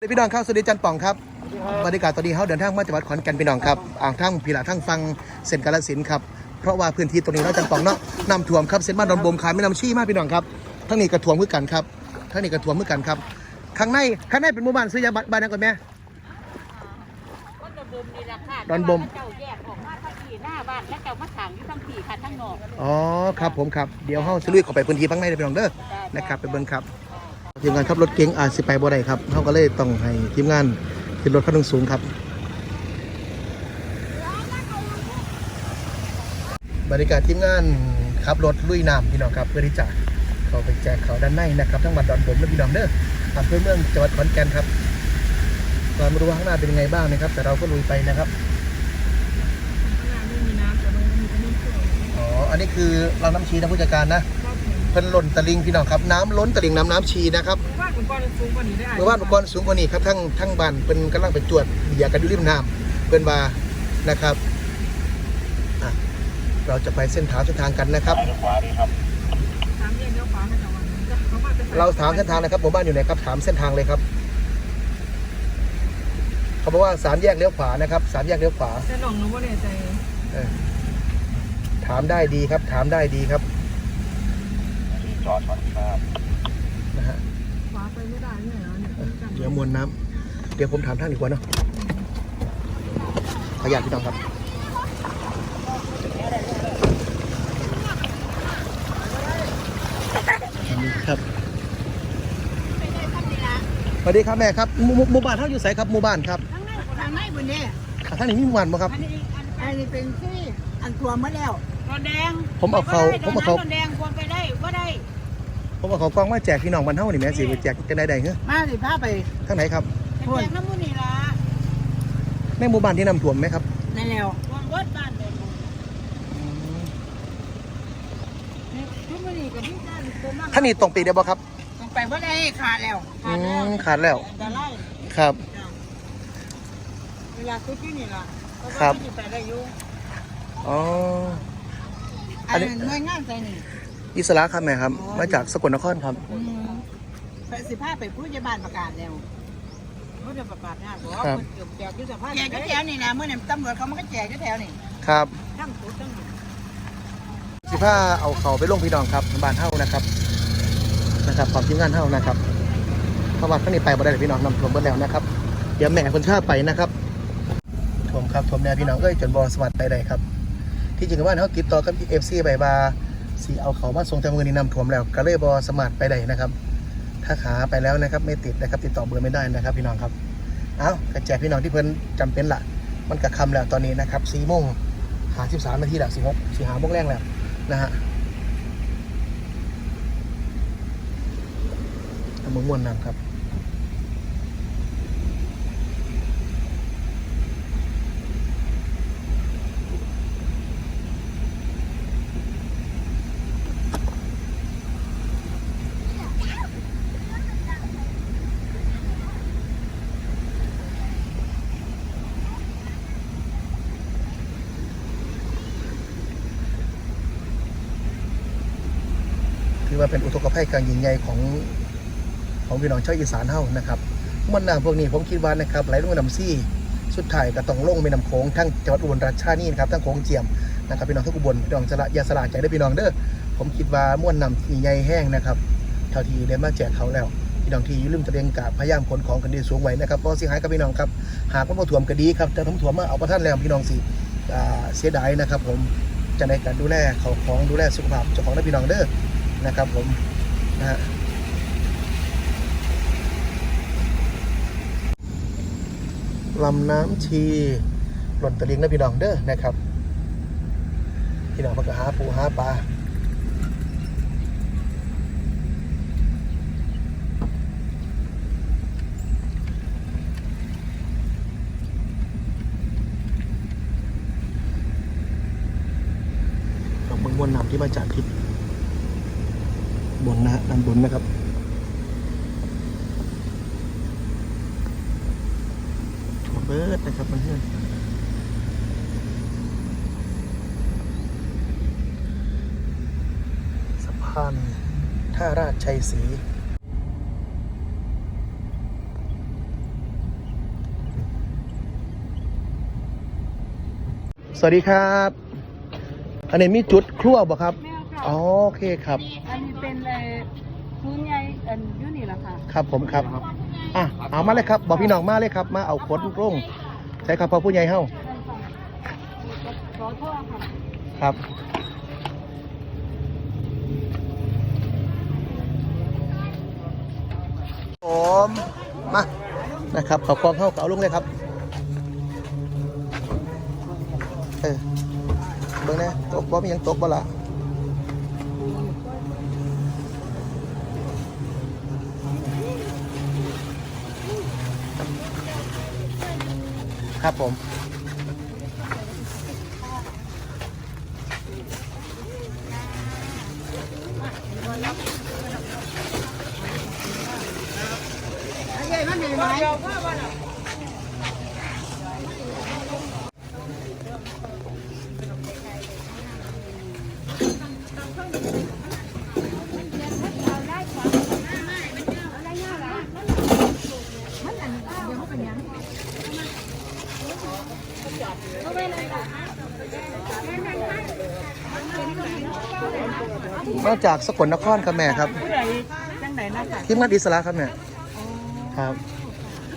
พี่น้องครับสวัสดีจันป่องครับบรรยากาศตอนนี้เขาเดินทางมาจังหวัดขอนแก่นพี่น้องครับอ่างทั้งพีหลาทั้งฟังเส้นกาลสินธุ์ครับเพราะว่าพื้นที่ตรงนี้เราะจันป่องเนาะน้ำท่วมครับเส้นบ้านดอนบมขายไม่น้ำชี้มากพี่น้องครับทั้งนี้กระท่วมมือกันครับทั้งนี้กระท่วมมือกันครับข้างในข้างในเป็นหมู่บ้านซื้อยาบ้านบ้านนั้นก่อนแม่ก็ดอนบมนี่แหละค่ะดอนบมเจ้าแยกออกมาทั้งที่หน้าบ้านและเจ้ามาถางอยู่ทั้งที่ค่ะทั้งนอกอ๋อครับผมครับเดี๋ยวเขาจะลุยเข้าไปพื้นที่ข้างในเลยพี่น้องเด้อนะครับไปเบิ่งครับ ทีมงานขับรถเก๋งอาจสิไปบ่ได้ครับเขาก็เลยต้องให้ทีมงานขึ้นรถขั้นสูงครับบรรยากาศทีมงานขับรถลุยน้ำพี่น้องครับเพื่อที่จะเข้าไปแจกเขาด้านในนะครับทั้งบัดดอนบมและพี่น้องเด้ออำเภอเมืองจังหวัดขอนแก่นครับก็ไม่รู้ว่าข้างหน้าเป็นยังไงบ้างนะครับ แต่เราก็ลุยไปนะครับอ๋ออันนี้คือเราน้ำชีนะผู้จัดการนะ เพิ่นล้นตะลิงพี่น้องครับน้ำล้นตะลิงน้ำน้ำชีนะครับว่าอุปกรณ์สูงกว่านี้ได้เมื่อวานอุปกรณ์สูงกว่านี้ครับทั้งทั้งบ้านเป็นกำลังไปตรวจเบียร์กันอยู่ริมน้ำเป็นว่านะครับอะเราจะไปเส้นทางเส้นทางกันนะครับถามเลี้ยวขวามาจากวันนี้เขามาเราถามเส้นทางนะครับหมู่บ้านอยู่ไหนครับถามเส้นทางเลยครับเขาบอกว่าสามแยกเลี้ยวขวานะครับสามแยกเลี้ยวขวาแต่หลงหนูว่าเนี่ยใจเออถามได้ดีครับ ถามได้ดีครับ นะฮะขวาไปไม่ได้เนี่ยเหรอเนี่ยเดี๋ยวมวลน้ำเดี๋ยวผมถามท่านดีกว่าเนาะขออนุญาตพี่น้องครับครับสวัสดีครับแม่ครับหมู่หมู่หมู่บ้านท่านอยู่ไสครับหมู่บ้านครับทั้งในทางในบนนี้อะท่านนี้มีหมู่บ้านบ่ครับ อันนี้อันอันนี้เป็นที่อันตัวมาแล้วรอนแดงผมเอาเขาผมเอาเขารอนแดงควรไปได้ก็ได้ ผมเอาเขากล้องมาแจกพี่น้องบ้านเฮานี่แหม่สิไปแจกกันได้ใดเหรอมาสิพาไปทางไหนครับแต่แจกน้ำมูนี่ละในหมู่บ้านที่น้ำท่วมไหมครับนั่นแล้ววงรถบ้านเดินน้ำมูนี่กับพี่ด้านตัวมากท่านนี้ตรงปีเดียวบ่ครับต้องไปว่าได้ขาดแล้วอืมขาดแล้วจะไล่ครับเวลาคุยที่นี่ล่ะเพาะว่าครับที่ไปได้อยู่อ๋ออัอันนนี้นี้หน่วยงานใจนี่ อิสระครับแม่ครับ มาจากสกลนครครับอืมไปสิพาไปผู้ใหญ่บ้านประกาศแล้วเขาจะประกาศงานบอกครัว่าบคนเกือบแจกอยุทธภาพแจกอยู่แถวนี่นะเมื่อเนี่ยตำรวจเขามันก็แจกอยู่แถวนี่ครับทั้งขุดทั้งสิผ้าเอาเขาไปลงพี่น้องครับบ้านเฮานะครับ นะครับขอบทีมงานเฮานะครับเพราะว่าข้างนี้ไปบ่ได้เลยพี่น้องนำท่วมหมดแล้วนะครับ เดี๋ยวแม่คนข้าไปนะครับท่วมครับท่วมแน่พี่น้องเอ้ยจนบอสวัสดิ์ไปได้ครับ ที่จริงว่าเขาติดต่อกับเอฟซีไปว่า สีเอาเขามาส่งแต่มือนี่นำถ่วมแล้วก็เลยบอสมัครไปได้นะครับ ถ้าขาไปแล้วนะครับไม่ติดนะครับติดต่อเบอร์ไม่ได้นะครับ พี่น้องครับ เอากระแจกพี่น้องที่เพิ่นจำเป็นละมันกระคำแล้วตอนนี้นะครับสี่โมงหาสิบสามนาทีแล้วสี่หกสี่หาโมงแรงแล้วนะฮะมือม้วนน้ำครับ ถือว่าเป็นอุทกภัยกลางยิ่งใหญ่ของของพี่น้องชาวอีสานเฮานะครับมวลน้ำพวกนี้ผมคิดว่านะครับไหลลงแม่น้ำซี่ สุดท้ายก็ต้องลงแม่น้ำโขงทั้งจังหวัดอุบลราชธานีนะครับทั้งโขงเจียมนะครับพี่น้องทุกอุบลพี่น้องสละยาสละใจได้พี่น้องเด้อผมคิดว่ามวลน้ำใหญ่แห้งนะครับเท่าที่ได้มาแจกเขาแล้วพี่น้องที่ยืมตะเบียงกาพยายามขนของกันดีสูงไว้นะครับเพราะเสียหายกับพี่น้องครับหากมันบ่ถ่วมก็ดีครับแต่ถ้ามันถ่วมมาเอาประท่านแล้วพี่น้องสิอ่เสียดายนะครับ ผมจะในการดูแลเขาของดูแลสุขภาพเจ้าของและพี่น้องเด้อ นะครับผมนะฮะลำน้ำชีหล่นตะลิงนะพี่น้องเด้อนะครับ พี่น้องมักหาปูหาปลาดอกเบิ่งมวลน้ำที่มาจากทิศ นะครับเบิดนะครับเพื่อนสะพานท่าราชชัยศรีสวัสดีครับ อันนี้มีจุดครัวบ่ครับอ๋อโอเคครับ อันนี้เป็นเลย พื้นใหญ่อันอยูนี่แหละค่ะครับผมครับอะเอามาเลยครับ บอกพี่น้องมาเลยครับ มาเอาขนร่งใช้ครับพอผู้ใหญ่เฮ้าขอโทษค่ะครับผมมานะครับเขากองเข้าเก่าลงเลยครับเออเบิ่งนะตกบ่มีหยังตกบ่ละ ครับผม ใหญ่มันใหญ่ไหม มาจากสกลนครครับแม่ครับผู้ใดจังไหนนะคะทีมงานอิสระครับแม่ครับ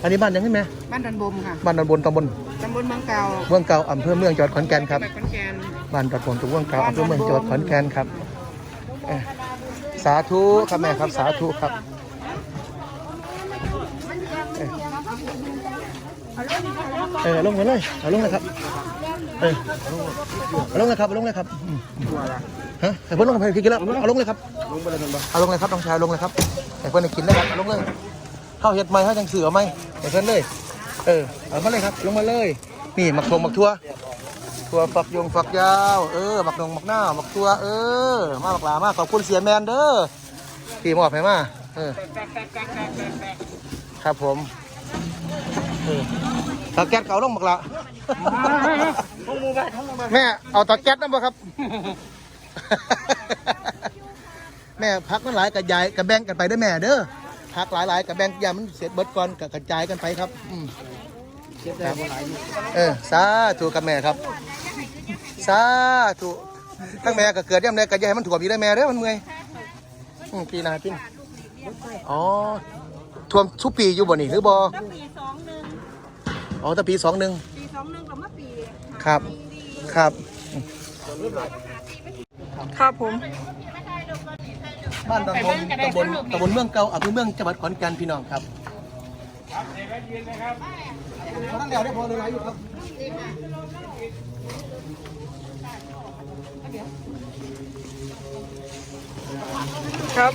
อันนี้บ้านยังไงแม่บ้านดันบมค่ะบ้านดอนบนตำบลตำบลเมืองเก่าเมืองเก่าอำเภอเมืองจังหวัดขอนแก่นครับจังหวัดขอนแก่นบ้านดอนบนตำบลเมืองเก่าอำเภอเมืองจังหวัดขอนแก่นครับเอ้ยสาธุครับแม่ครับสาธุครับเอ้ย เออลงมาเลยเอาลงเลยครับเออเอาลงเลยครับเอาลงเลยครับอืมฮะให้เพื่อนลงไปกินแล้วเอาลงเลยครับเอาลงเลยครับน้องชายลงเลยครับให้เพื่อนกินได้ครับเอาลงเลยเข้าเห็ดไหมเข้าจังเสือไหมให้เพื่อนเลย เออเอามาเลยครับ ลงมาเลยนี่หมักทงหมักทั่วทั่วฝักยงฝักยาวเออหมักนงหมักหน้าหมักทั่วเออมาหมักหลามาขอบคุณเสียแมนเด้อพี่มอบให้มาเออครับผม ตาแก๊สเก่าลงหมักละแม่เอาตาแก๊สนั่นบ่ครับ แม่พักมันหลายกับยายกับแบ่งกันไปเด้อแม่เด้อพักหลายๆกับแบ่งยามันเสร็จเบิดก่อนกับกระจายกันไปครับอืมครับเออสาธุกับแม่ครับสาธุทั้งแม่ก็เกิดย่ำแม่ก็อยาให้มันถ่วมอยู่ได้แม่เด้อมันเมื่อยอืมปีหนาปีนอ๋อท่วมทุกปีอยู่บ่นี่หรือบ่ตั้งปีส องหนึ่งอ๋อแต่ปีสองหนึ่ง ปีสองหนึ่งกับเมื่อปีครับ ครับ ครับผม บ้านตำบลตำบลตำบลเมืองเก่าอำเภอเมืองจังหวัดขอนแก่นพี่น้องครับนั่งเดียวได้พอเลยอยู่ครับครับ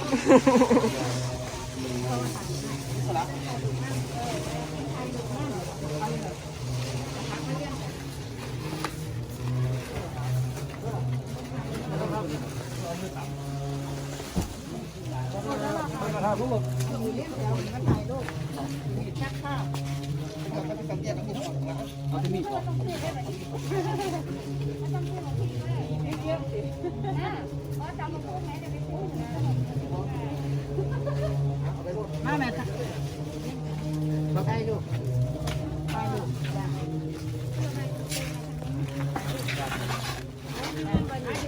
มาแม่ค่ะได้ลูก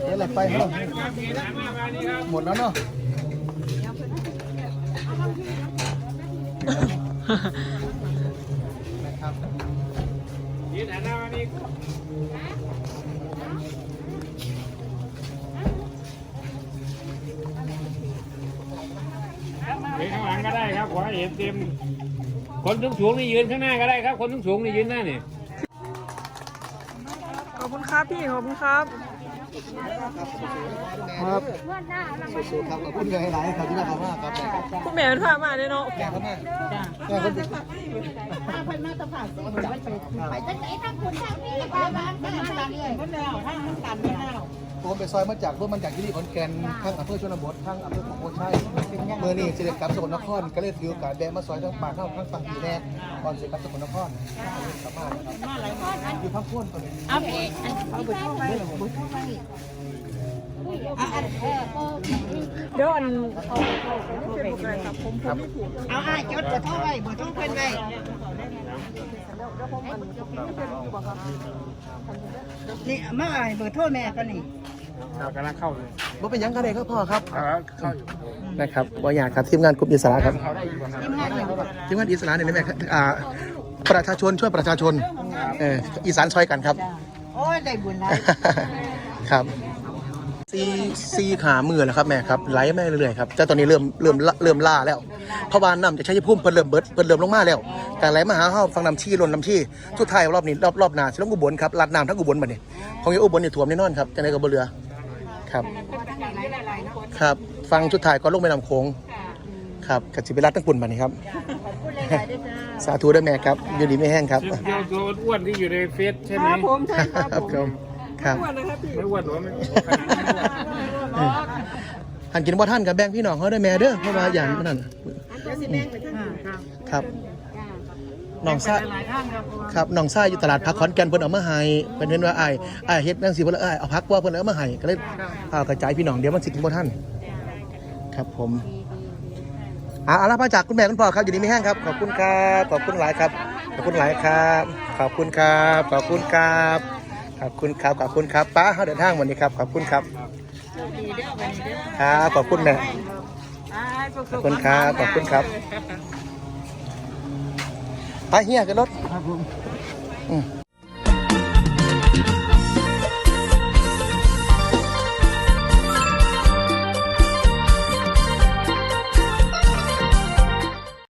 เดี๋ยวหลับไปเนาะหมดแล้วเนาะ นะครับยืนข้างหลังก็ได้ครับขอให้เห็นเต็ม คนสูงสูงนี่ยืนข้างหน้าก็ได้ครับ คนสูงสูงนี่ยืนหน้านี่ขอบคุณครับพี่ ขอบคุณครับ ครับสู้ๆครับขอบคุณเลยหลายๆครับที่รักมากครับคุณแม่เป็นพามาเนี่ยเนาะแม่ครับแม่แม่คนดีไปจังไหนทั้งคุณทั้งพี่บ้านบ้านบ้านบ้านเลยมันแล้วทางมันตันไม่แล้วผมไปซอยมาจากเพื่อมันจากที่นี่ขอนแก่นทั้งอำเภอชนบททั้งอำเภอของโพชัยเมื่อนี่เสด็จกลับสกลนครก็เลยถือโอกาสแดงมาซอยทั้งปากเข้าทั้งฝั่งอีแน่ก่อนเสด็จกลับสกลนครกลับมานะครับอยู่พักพ้นตัวนี้เอาพี่เอาไปเข้าไปเดี๋ยวอันเอาเอาไปเฟซบุ๊กเลยครับผมผมไม่ถูกเอาอ้ายจดเบอร์โทรไว้เบอร์โทรเพิ่นไว้นี่มาอะไรเบอร์โทรแม่ก็นี่เรากำลังเข้าเลยบ่เป็นหยังก็ได้ครับพ่อครับครับเข้าอยู่นะครับบ่อยากครับทีมงานกลุ่มอิสระครับเขาได้อยู่ประมาณทีมงานอย่างทีมงานอิสระเนี่ยนะแม่ครับอ่าประชาชนช่วยประชาชนเอออีสานซอยกันครับ โอ้ยได้บุญนะ ครับซีซีขามือแล้วครับแม่ครับไหลแม่เรื่อยๆครับแต่ตอนนี้เริ่มเริ่มละเริ่มล่าแล้วเพราะว่าน้ำจากชัยภูมิเพิ่นเริ่มเบิดเพิ่นเริ่มลงมาแล้วการไหลมาหาเฮาฟังน้ำชี้ล้นน้ำชี้สุดท้ายรอบนี้รอบรอบหน้าสิลงอุบลครับลัดน้ำทั้งอุบลบัดนี้ของอยู่อุบลนี่ท่วมแน่นอนครับจังไดก็บ่เรือครับ ครับ ฟังชุดถ่ายก็ลงไปนำโค้งครับกับจิไปรัดตั้งปุ่นบัดนี้ครับสาธุด้วยแม่ครับอยู่ดีไม่แห้งครับเดียวตัวอ้วนที่อยู่ในเฟซใช่ไหมผมใช่ครับ ครับผมครับไม่อ้วนหรอไม่หันกินว่าท่านกับแบ่งพี่น้องเขาด้วยแม่เด้อเพราะว่าอย่างนั้นเดี๋ยวสิแบ่งไปทั้งครับน้องซ่าหลายท่านครับครับน้องซ่าอยู่ตลาดพักขอนแก่นเพิ่นเอามาให้เพิ่นเห็นว่าอ้ายอ้ายเฮ็ดจังซี่เพิ่นเลยอ้ายเอาพักว่าเพิ่นเอามาให้ก็เลยเอากระจายพี่น้องเดี๋ยวมันสิกินบ่ทันครับผมอ่าเอาละมาจากคุณแม่คุณพ่อครับอยู่ดีไม่แห้งครับขอบคุณครับขอบคุณหลายครับ ขอบคุณหลายครับ ขอบคุณครับขอบคุณครับ ขอบคุณครับขอบคุณครับป้าเฮาเดินทางวันนี้ครับขอบคุณครับครับขอบคุณแม่ขอบคุณครับขอบคุณครับไปเฮียกันรถครับผมอืม